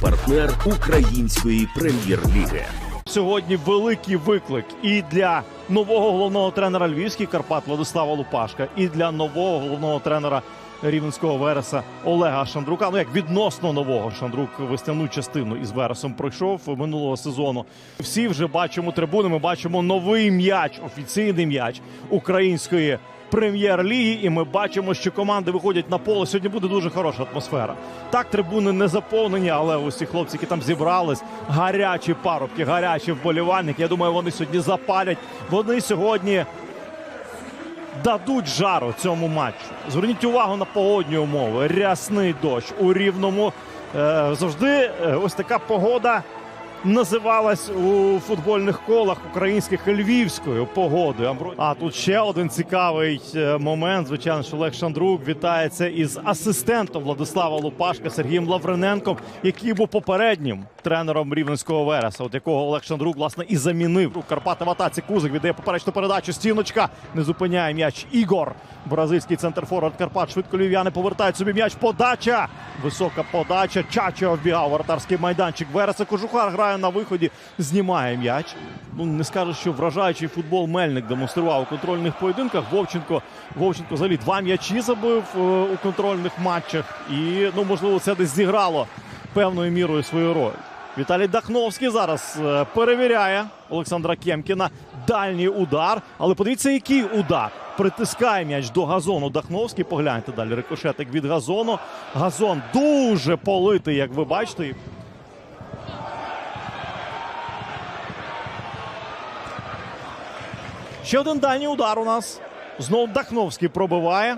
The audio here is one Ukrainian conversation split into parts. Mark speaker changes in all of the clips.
Speaker 1: партнер української прем'єр-ліги.
Speaker 2: Сьогодні великий виклик і для нового головного тренера львівських Карпат Владислава Лупашка, і для нового головного тренера рівненського Вереса Олега Шандрука. Ну як відносно нового Шандрук весняну частину із Вересом пройшов минулого сезону. Всі вже бачимо трибуни. Ми бачимо новий м'яч, офіційний м'яч української. Прем'єр-ліги, і ми бачимо, що команди виходять на поле. Сьогодні буде дуже хороша атмосфера. Так, трибуни не заповнені, але усі хлопці, які там зібрались, гарячі парубки, гарячі вболівальники. Я думаю, вони сьогодні запалять. Вони сьогодні дадуть жару цьому матчу. Зверніть увагу на погодні умови. Рясний дощ у рівному. Е, завжди е, ось така погода називалась у футбольних колах українських львівською погодою. А тут ще один цікавий е, момент. Звичайно, що Олег Шандрук вітається із асистентом Владислава Лупашка Сергієм Лаврененком, який був попереднім тренером рівненського Вереса, от якого Олег Шандрук власне і замінив. У Карпати в атаці Кузик віддає поперечну передачу. Стіночка не зупиняє м'яч. Ігор, бразильський центр форвард Карпат. Швидко львів'яни повертають собі м'яч. Подача. Висока подача. Чачо вбігав вратарський майданчик. Вереса Кожухар грає на виході. Знімає м'яч. Ну не скажу, що вражаючий футбол Мельник демонстрував у контрольних поєдинках. Вовченко Вовченко взагалі два м'ячі забив е, у контрольних матчах. І ну можливо це десь зіграло певною мірою свою роль. Віталій Дахновський зараз е, перевіряє Олександра Кемкіна. Дальній удар. Але подивіться, який удар. Притискає м'яч до газону Дахновський. Погляньте далі. Рикошетик від газону. Газон дуже политий, як ви бачите. Ще один дальній удар у нас. Знову Дахновський пробиває.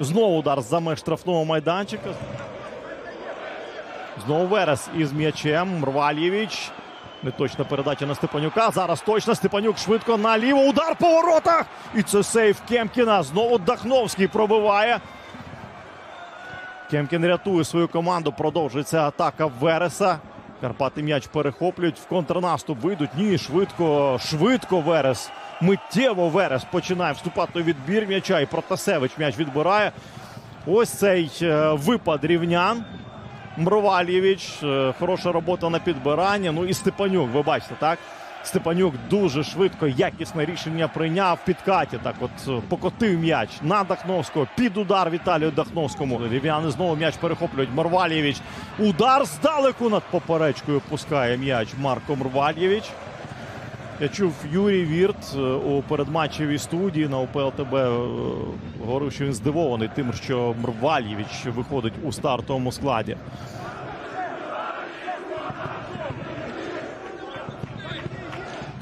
Speaker 2: Знову удар за меж штрафного майданчика. Знову Верес із м'ячем. Мрвальєвич. Неточна передача на Степанюка. Зараз точно Степанюк швидко наліво. Удар по воротах. І це сейф Кемкіна. Знову Дахновський пробиває. Кемкін рятує свою команду. Продовжується атака Вереса. Карпати м'яч перехоплюють. В контрнаступ вийдуть. Ні, швидко, швидко Верес. Миттєво Верес починає вступати у відбір м'яча. І Протасевич м'яч відбирає. Ось цей е, випад рівнян. Мровальєвич. е, Хороша робота на підбиранні. Ну і Степанюк, ви бачите, так? Степанюк дуже швидко, якісне рішення прийняв підкаті. Так, от е, покотив м'яч на Дахновського. Під удар Віталію Дахновському. Рів'яни знову м'яч перехоплюють. Морвальєвич. Удар здалеку над поперечкою пускає м'яч Марко Морвальєвич. Я чув Юрій Вірт е, у передматчевій студії на УПЛ ТБ е, говорив, що він здивований тим, що Мрвальєвич виходить у стартовому складі.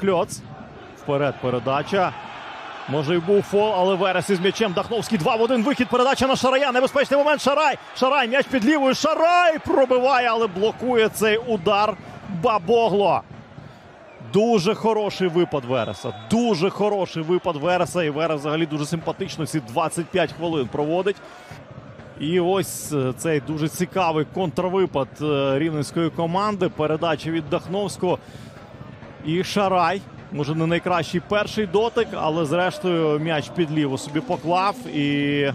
Speaker 2: Кльоц. Вперед передача. Може, й був фол, але Верес із м'ячем. Дахновський 2 в 1. Вихід. Передача на Шарая. Небезпечний момент. Шарай. Шарай. М'яч під лівою. Шарай пробиває, але блокує цей удар. Бабогло. Дуже хороший випад Вереса. Дуже хороший випад Вереса. І Верес взагалі дуже симпатично ці 25 хвилин проводить. І ось е, цей дуже цікавий контрвипад е, рівненської команди. Передача від Дахновського. І Шарай. Може, не найкращий перший дотик, але зрештою м'яч під ліву собі поклав і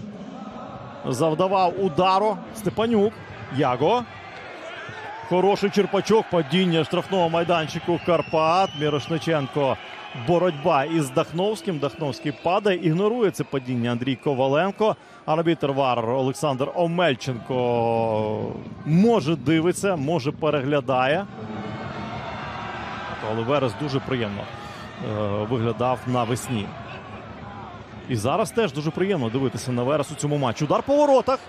Speaker 2: завдавав удару. Степанюк. Яго. Хороший черпачок, падіння штрафного майданчику Карпат. Мірошниченко. Боротьба із Дахновським. Дахновський падає. Ігнорує це падіння Андрій Коваленко. Арбітер Вар Олександр Омельченко може дивиться, може переглядає. Але Верес дуже приємно е, виглядав навесні. І зараз теж дуже приємно дивитися на Верес у цьому матчі. Удар по воротах.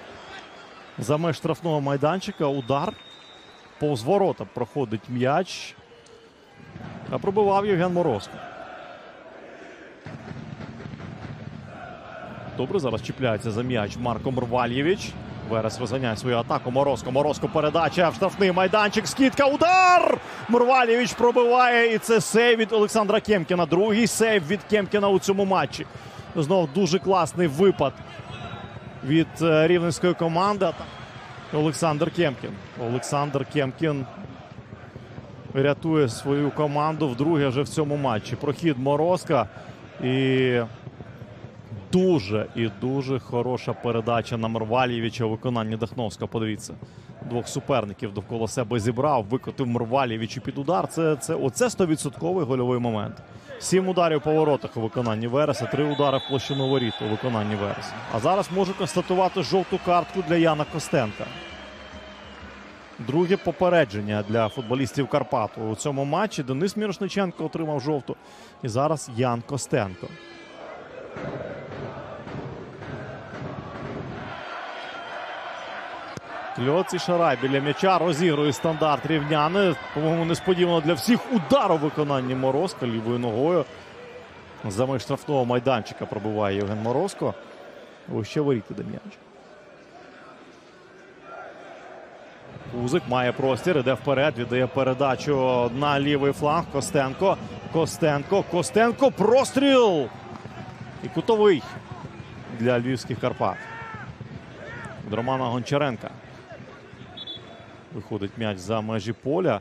Speaker 2: За меж штрафного майданчика. Удар. Повз ворота проходить м'яч. А пробивав Євген Морозко. Добре, зараз чіпляється за м'яч Марко Мрвальєвич. Верес розганяє свою атаку. Морозко. Морозко передача в штрафний майданчик. Скидка. Удар! Мрвалєвич пробиває. І це сейв від Олександра Кемкіна. Другий сейв від Кемкіна у цьому матчі. Знов дуже класний випад від е, рівненської команди. Олександр Кемкін. Олександр Кемкін рятує свою команду вдруге вже в цьому матчі. Прохід Морозка. І дуже і дуже хороша передача на Марвалєвича у виконанні Дахновського. Подивіться. двох суперників довкола себе зібрав, викотив Мрвалєвичу під удар. Це, це оце 100% гольовий момент. Сім ударів по воротах у виконанні Вереса, три удари в площину воріт у виконанні Вереса. А зараз можу констатувати жовту картку для Яна Костенка. Друге попередження для футболістів Карпату у цьому матчі. Денис Мірошниченко отримав жовту. І зараз Ян Костенко. Кльоц і Шарай біля м'яча розігрує стандарт рівняни. По-моєму, несподівано для всіх удар у виконанні Морозка лівою ногою. За меж штрафного майданчика пробиває Євген Морозко. Ось ще воріти де м'яч. Кузик має простір, іде вперед, віддає передачу на лівий фланг. Костенко. Костенко. Костенко. Простріл! І кутовий для львівських Карпат. Від Романа Гончаренка. Виходить м'яч за межі поля.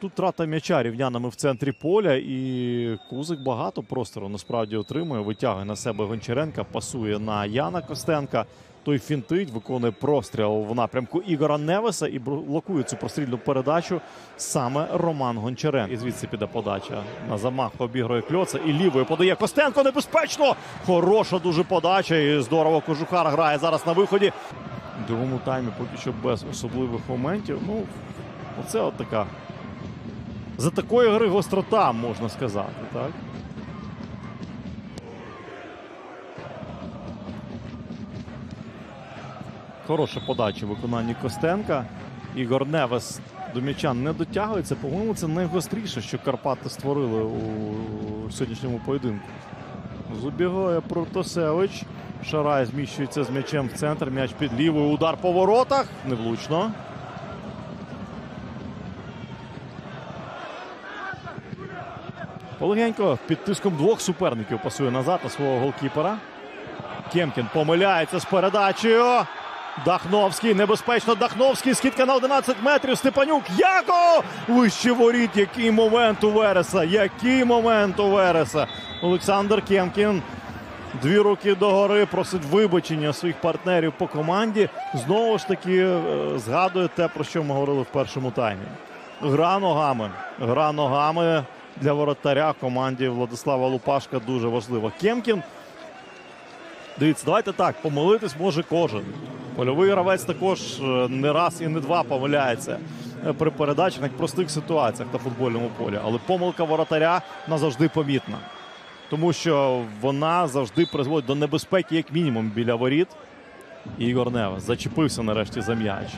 Speaker 2: Тут трата м'яча рівнянами в центрі поля, і Кузик багато простору насправді отримує. Витягує на себе Гончаренка, пасує на Яна Костенка. Той фінтить, виконує простріл в напрямку Ігора Невеса і блокує цю прострільну передачу саме Роман Гончаренко. І звідси піде подача. На замах обігрує Кльоца і лівою подає Костенко небезпечно. Хороша дуже подача. І здорово Кожухар грає зараз на виході. Другому таймі поки що без особливих моментів. Ну, оце от така. За такої гри гострота, можна сказати, так? Хороша подача в виконанні Костенка. Ігор Невес до м'яча не дотягується. По-моєму, це найгостріше, що Карпати створили у сьогоднішньому поєдинку. Забігає Протасевич. Шарай зміщується з м'ячем в центр. М'яч під лівою. Удар по воротах. Невлучно. Полегенько під тиском двох суперників пасує назад на свого голкіпера. Кемкін помиляється з передачею. Дахновський небезпечно. Дахновський. Скидка на 11 метрів. Степанюк. Яко! Вище воріт. Який момент у Вереса. Який момент у Вереса. Олександр Кемкін. Дві руки догори просить вибачення своїх партнерів по команді. Знову ж таки е, згадує те, про що ми говорили в першому таймі. Гра ногами. Гра ногами для воротаря команді Владислава Лупашка дуже важлива. Кемкін. Дивіться, давайте так, помилитись може кожен. Польовий гравець також е, не раз і не два помиляється е, при передачах в простих ситуаціях на футбольному полі. Але помилка воротаря назавжди помітна. Тому що вона завжди призводить до небезпеки, як мінімум, біля воріт. Ігор Невес зачепився нарешті за м'яч.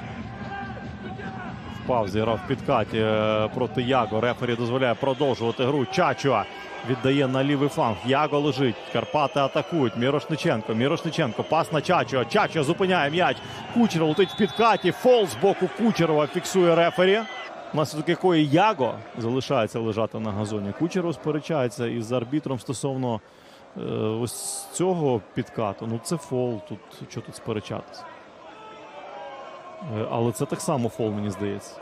Speaker 2: Впав, зіграв в підкаті е, проти Яго. Рефері дозволяє продовжувати гру. Чачуа віддає на лівий фланг. Яго лежить. Карпати атакують. Мірошниченко. Мірошниченко. Пас на Чачуа. Чачуа зупиняє м'яч. Кучеров летить в підкаті. Фол з боку Кучерова фіксує рефері. Внаслідок якої Яго залишається лежати на газоні. Кучеров сперечається із арбітром стосовно е, ось цього підкату. Ну це фол. Тут що тут сперечатися. Е, Але це так само фол, мені здається.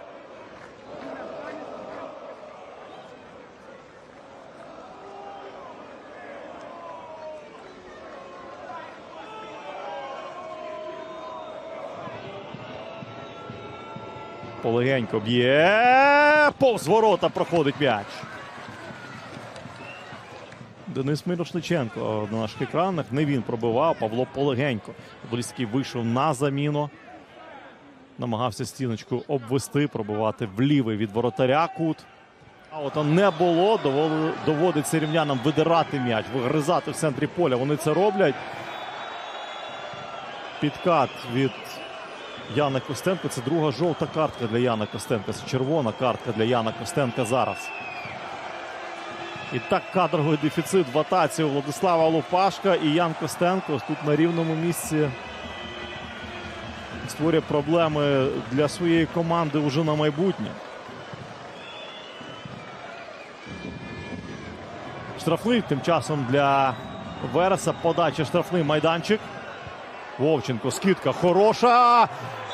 Speaker 2: Полегенько б'є. Повз ворота проходить м'яч. Денис Мирошниченко на наших екранах. Не він пробивав. Павло Полегенько. Футболіст, який вийшов на заміну. Намагався стіночку обвести, пробивати в лівий від воротаря кут. А от не було. Доводиться рівнянам видирати м'яч, вигризати в центрі поля. Вони це роблять. Підкат від Яна Костенка. Це друга жовта картка для Яна Костенка. Це червона картка для Яна Костенка зараз. І так кадровий дефіцит в атаці у Владислава Лупашка і Ян Костенко тут на рівному місці створює проблеми для своєї команди вже на майбутнє. Штрафний тим часом для Вереса. Подача штрафний майданчик. Вовченко, скидка хороша.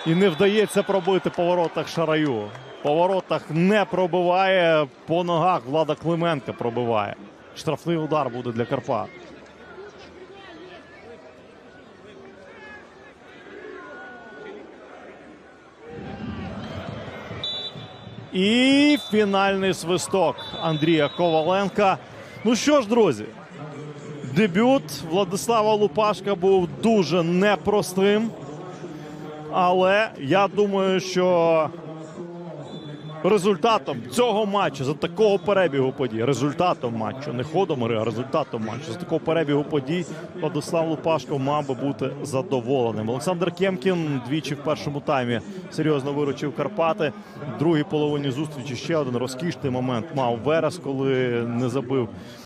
Speaker 2: І не вдається пробити по воротах Шараю. По воротах не пробиває. По ногах Влада Клименка пробиває. Штрафний удар буде для Карпат. І фінальний свисток Андрія Коваленка. Ну що ж, друзі, дебют Владислава Лупашка був дуже непростим. Але я думаю, що результатом цього матчу за такого перебігу подій, результатом матчу, не ходом гри, а результатом матчу, за такого перебігу подій Владислав Лупашко мав би бути задоволеним. Олександр Кемкін двічі в першому таймі серйозно виручив Карпати. В другій половині зустрічі ще один розкішний момент мав Верес, коли не забив